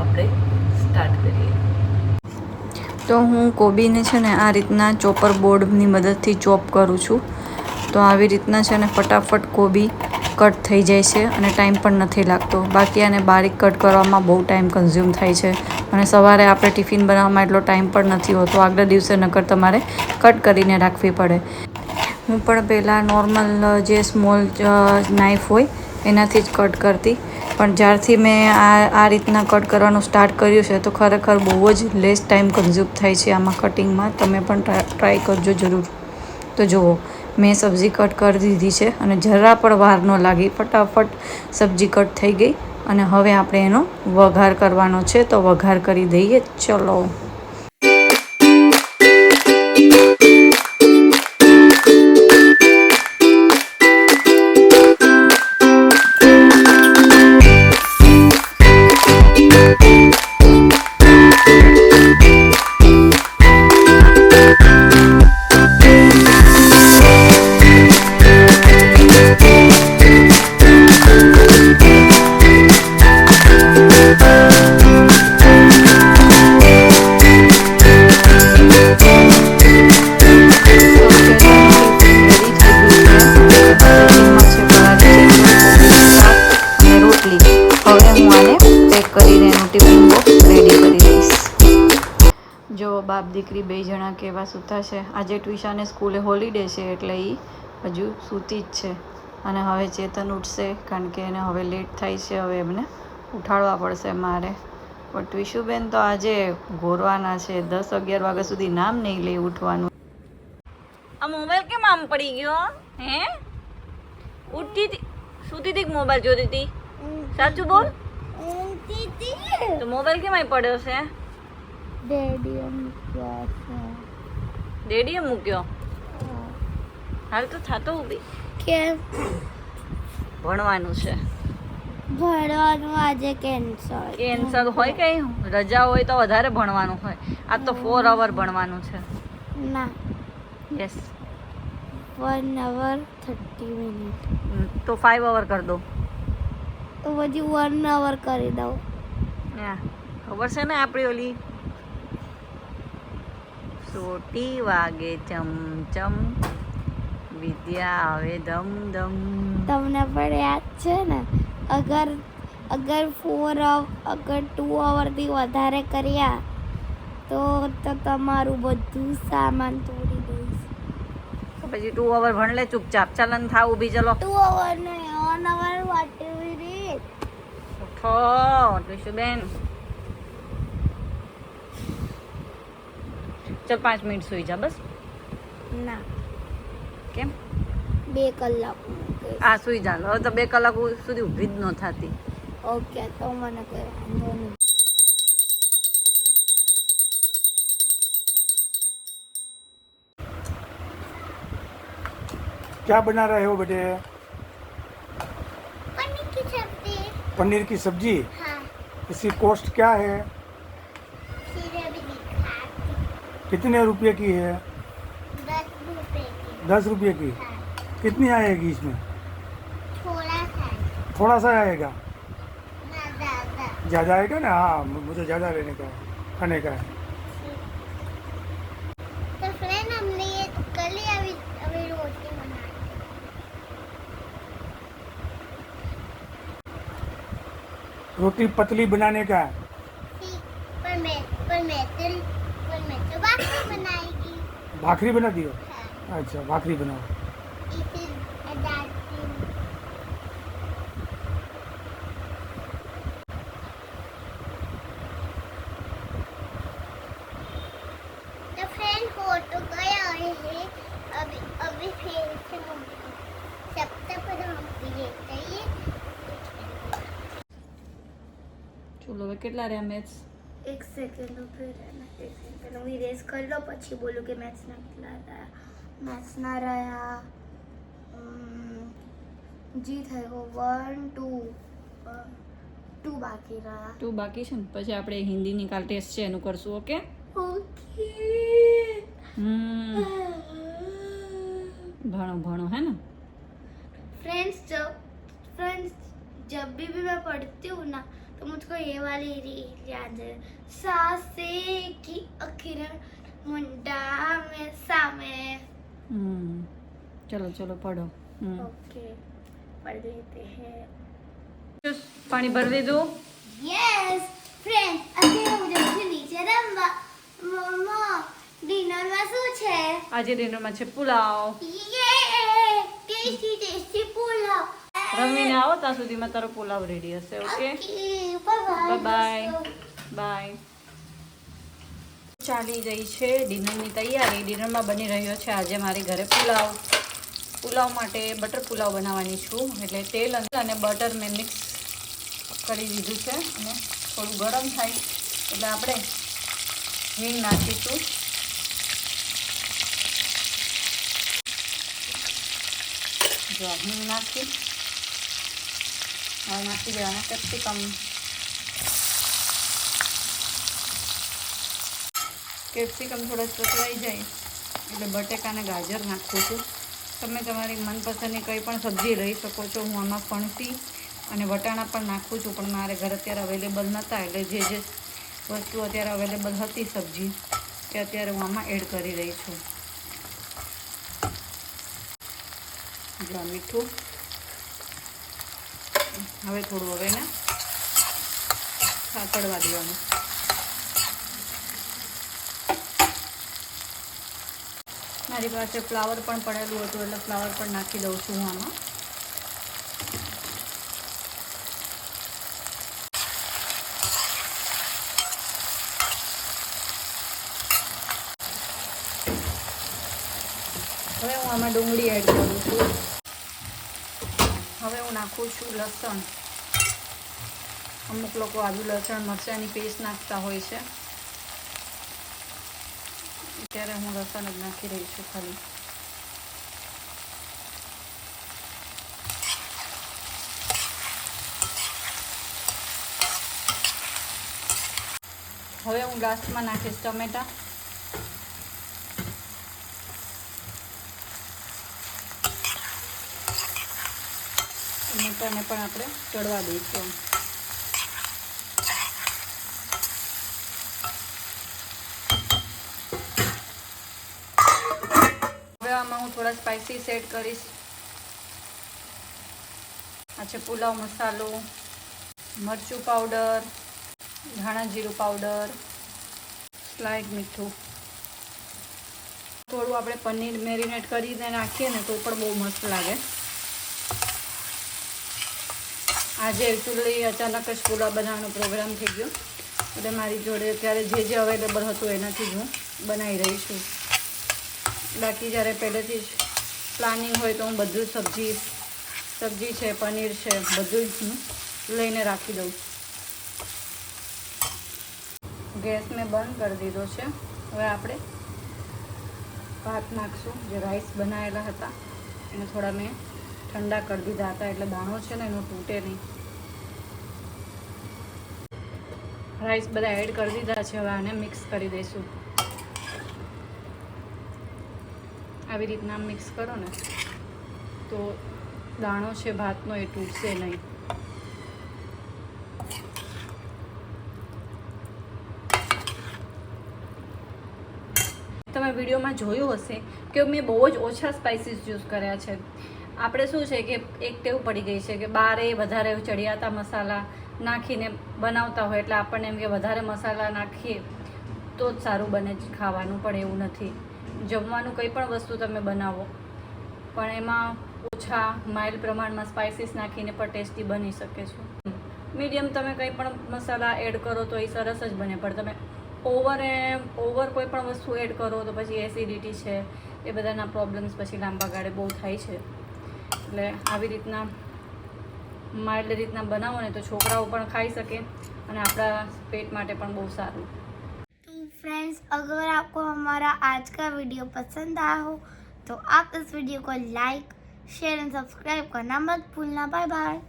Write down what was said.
આપણે સ્ટાર્ટ કરીએ. તો હું કોબીને છે ને આ રીતના ચોપર બોર્ડની મદદથી ચોપ કરું છું. તો આવી રીતના છે ને ફટાફટ કોબી કટ થઈ જાય છે અને ટાઈમ પણ નથી લાગતો. બાકી આને બારીક કટ કરવામાં બહુ ટાઈમ કન્ઝ્યુમ થાય છે. અને સવારે આપણે ટિફિન બનાવવામાં એટલો ટાઈમ પણ નથી હોતો. આગલા દિવસે નકર તમારે કટ કરીને રાખવી પડે. હું પણ પહેલાં નોર્મલ જે સ્મોલ નાઇફ હોય એનાથી જ કટ કરતી. પણ જ્યારથી મેં આ આ રીતના કટ કરવાનું સ્ટાર્ટ કર્યું છે, તો ખરેખર બહુ જ લેસ ટાઈમ કન્ઝ્યુમ થાય છે આમાં કટિંગમાં તમે પણ ટ્રાય કરજો જરૂર. તો જુઓ, મેં સબ્જી કટ કરી દીધી છે અને જરા પણ વાર ન લાગી. ફટાફટ સબ્જી કટ થઈ ગઈ અને હવે આપણે એનો વઘાર કરવાનો છે. તો વઘાર કરી દઈએ. ચલો. દીકરી બે જણા કેવા સૂતા છે? આજે ટ્વિશાને સ્કૂલે હોલિડે છે એટલે એ હજુ સૂતી જ છે. અને હવે ચેતન ઉઠશે કારણ કે એને હવે લેટ થાય છે હવે એમને ઉઠાડવા પડશે મારે. પણ ટ્વિશુબેન તો આજે ઘોરવાના છે. દસ અગિયાર વાગ્યા સુધી નામ નહીં લે ઉઠવાનું. આ મોબાઈલ કેમ આમ પડી ગયો? હે? ઉઠતી સુતી સૂતી હતી મોબાઈલ જોતી હતી સાચું બોલ. તો મોબાઈલ કેમ પડ્યો છે? ડેડીએ મૂક્યો હાલ તો થાતો ઊભી. કેમ? ભણવાનું છે. ભણવાનું આજે કેન્સર કેન્સર હોય કઈ રજા હોય તો વધારે ભણવાનું હોય. આ તો ફોર અવર ભણવાનું છે. ના. Yes one hour thirty minute તો ફાઈવ અવર કરી દો. તો પછી વન અવર કરી દઉં. ખબર છે ને આપણી ઓલી સોટી વાગે ચમચમ વિદ્યા આવે ધમ ધમ તમને પણ યાદ છે ને? અગર અગર ફોર અગર ટુ અવરથી વધારે કર્યા તો તો તમારું બધું સામાન તોડી દઈશ. પછી ટુ અવર ભણ લે ચૂપચાપ. ચાલન થાવ ઊભી ચલો. ટુ અવર નહીં ઓન અવર વોટ મિનિટ ઉઠો બેન. ચલ પાંચ મિનિટ સુઈ જા બસ ના કેમ બે કલાક આ સુઈ જા હવે તો બે કલાક સુધી ઊભી જ ન થતી ઓકે તો મને કોઈ વાંધો નહીં क्या बना रहे हो बेटे पनीर की सब्जी पनीर की सब्जी हाँ इसकी कॉस्ट क्या है कितने रुपये की है? दस रुपये की। दस रुपए की? हाँ। कितनी आएगी इसमें? थोड़ा सा। थोड़ा सा आएगा? ज़्यादा। ज़्यादा आएगा ना? हाँ मुझे ज़्यादा लेने का है खाने का है। तो फ्रेंड हमने ये कल अभी अभी रोटी बनाई रोटी पतली बनाने का है? भाखरी बना दियो हाँ अच्छा भाखरी बनाओ इसे डालती हूँ तो फ्रेंड हो तो गया है अभी अभी फिर से हम सब तक हम ये चाहिए ચલો હવે કેટલા રહ્યા મેથ્સ એક સેકન્ડ ઉભી રહેને એક સેકન્ડ હું ઇરેઝ કરી લો પછી બોલું કે મેથ્સના કેટલા રહ્યા મેથ્સના રહ્યા અમ, જી થયો વન ટુ ટુ બાકી રહ્યા ટુ બાકી છે ને પછી આપણે હિન્દીની કાલ ટેસ્ટ છે એનું કરશું ઓકે ઓકે હમ ભણો ભણો હે ને फ्रेंड्स जब फ्रेंड्स जब भी भी मैं पढ़ती हूँ ना तो मुझको ये वाली रील याद है सासे की अखिर मुंडा में सामे હમ ચલો ચલો પડો હમ ओके पढ़ लेते हैं પાણી ભરી દીધું यस फ्रेंड्स અત્યારે હું જઉં છું નીચે રમવા મમ્મા ડિનરમાં શું છે આજે ડિનરમાં છે પુલાવ યે ટેસ્ટી ટેસ્ટી પુલાવ રમીને આવો ત્યાં સુધીમાં તારો પુલાવ રેડી હશે ઓકે બાય બાય ચાલી રહી છે ડિનરની તૈયારી. ડિનરમાં બની રહ્યો છે આજે મારી ઘરે પુલાવ. પુલાવ માટે બટર પુલાવ બનાવવાની છું. એટલે તેલ અને બટર મેં મિક્સ કરી દીધું છે અને થોડું ગરમ થાય. એટલે આપણે હિંગ નાખીશું. જો હિંગ નાખી. નાખી દેવાના કેપ્સિકમ. કેપ્સિકમ થોડા ચતરાઈ જાય, એટલે બટેકા અને ગાજર નાખું છું. તમે તમારી મનપસંદની કંઈ પણ સબ્જી લઈ શકો છો, હું આમાં ફણસી અને વટાણા પણ નાખું છું, પણ મારે ઘરે અત્યારે અવેલેબલ નહોતા, એટલે જે જે વસ્તુ અત્યારે અવેલેબલ હતી સબ્જી, તે અત્યારે હું આમાં એડ કરી રહી છું. મીઠું. હવે થોડું હવે ને સાતડવા દેવાનું. મારી પાસે ફ્લાવર પણ પડેલું હતું એટલે ફ્લાવર પણ નાખી દઉં છું આમાં. હવે હું આમાં ડુંગળી એડ કરું છું. હવે હું નાખું છું લસણ. અમુક લોકો આદુ, લસણ, મરચાંની પેસ્ટ નાખતા હોય છે. ત્યારે હું લસણ જ નાખી રહી છું ખાલી. હવે હું લાસ્ટમાં નાખીશ ટમેટા. ટમેટાને પણ આપણે ચડવા દઈશું. હવે હું થોડા સ્પાઇસીસ એડ કરીશ. આ છે પુલાવ મસાલો, મરચું પાવડર ધાણા જીરું પાવડર સ્લાઇડ મીઠું. થોડું આપણે પનીર મેરિનેટ કરીને નાખીએ ને તો પણ બહુ મસ્ત લાગે. આજે એકચ્યુઅલી અચાનક જ પુલાવ બનાવવાનો પ્રોગ્રામ થઈ ગયો. એટલે મારી જોડે અત્યારે જે જે અવેલેબલ હતું એનાથી જ હું બનાવી રહી છું. બાકી જ્યારે પહેલેથી જ પ્લાનિંગ હોય તો હું બધું સબ્જી સબ્જી છે, પનીર છે, બધું જ હું લઈને રાખી દઉં. ગેસ મેં બંધ કરી દીધો છે. હવે આપણે ભાત નાખશું. જે રાઈસ બનાવેલા હતા, એને થોડા મેં ઠંડા કરી દીધા હતા, એટલે દાણો છે ને એનો તૂટે નહીં. રાઈસ બધા એડ કરી દીધા છે, હવે આને મિક્સ કરી દઈશું. આવી રીતના મિક્સ કરો ને, તો દાણો છે, ભાતનો એ તૂટશે નહીં. તમે વિડીયોમાં જોયું હશે કે મેં બહુ જ ઓછા સ્પાઇસીસ યુઝ કર્યા છે. આપણે શું છે કે એક ટેવ પડી ગઈ છે કે બારે વધારે ચડિયાતા મસાલા નાખીને બનાવતા હોય, એટલે આપણને એમ કે વધારે મસાલા નાખીએ તો જ સારું બને ખાવાનું, પણ એવું નથી. જમવાનું કંઈ પણ વસ્તુ તમે બનાવો. પણ એમાં ઓછા માઇલ્ડ પ્રમાણમાં સ્પાઇસીસ નાખીને પણ ટેસ્ટી બની શકે છે. મીડિયમ તમે કંઈ પણ મસાલા એડ કરો તો એ સરસ જ બને. પણ તમે ઓવર એ ઓવર કોઈ પણ વસ્તુ એડ કરો તો પછી એસિડિટી છે, એ બધાના પ્રોબ્લેમ્સ પછી લાંબા ગાળે બહુ થાય છે. એટલે આવી રીતના માઇલ્ડ રીતના બનાવો ને તો છોકરાઓ પણ ખાઈ શકે અને આપણા પેટ માટે પણ બહુ સારું. फ्रेंड्स अगर आपको हमारा आज का वीडियो पसंद आया हो तो आप इस वीडियो को लाइक शेयर एंड सब्सक्राइब करना मत भूलना बाय बाय